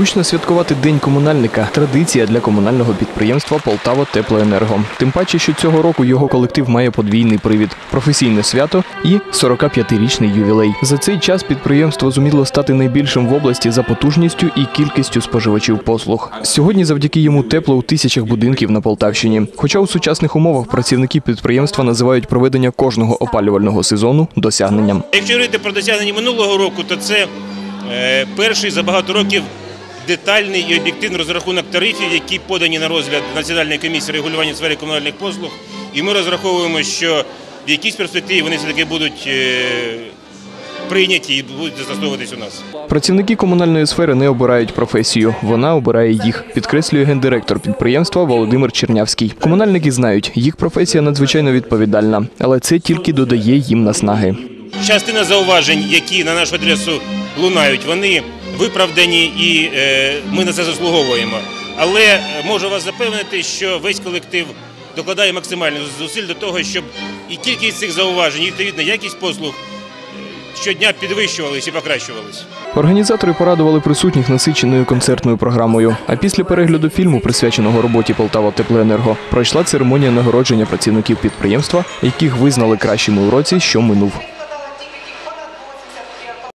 Гучно святкувати День комунальника традиція для комунального підприємства Полтава Теплоенерго. Тим паче, що цього року його колектив має подвійний привід професійне свято і 45-річний ювілей. За цей час підприємство зуміло стати найбільшим в області за потужністю і кількістю споживачів послуг. Сьогодні завдяки йому тепло у тисячах будинків на Полтавщині. Хоча у сучасних умовах працівники підприємства називають проведення кожного опалювального сезону досягненням. Якщо говорити про досягнення минулого року, то це е, перший за багато років детальний і об'єктивний розрахунок тарифів, які подані на розгляд Національної комісії регулювання в сфері комунальних послуг. І ми розраховуємо, що в якійсь перспективі вони все-таки будуть е, прийняті і будуть застосовуватись у нас. Працівники комунальної сфери не обирають професію, вона обирає їх, підкреслює гендиректор підприємства Володимир Чернявський. Комунальники знають, їх професія надзвичайно відповідальна, але це тільки додає їм наснаги. Частина зауважень, які на нашу адресу лунають, вони виправдані і е, ми на це заслуговуємо. Але е, можу вас запевнити, що весь колектив докладає максимально зусиль до того, щоб і кількість цих зауважень, і відповідно якість послуг е, щодня підвищувались і покращувались. Організатори порадували присутніх насиченою концертною програмою. А після перегляду фільму, присвяченого роботі Полтава Теплоенерго, пройшла церемонія нагородження працівників підприємства, яких визнали кращими у році, що минув.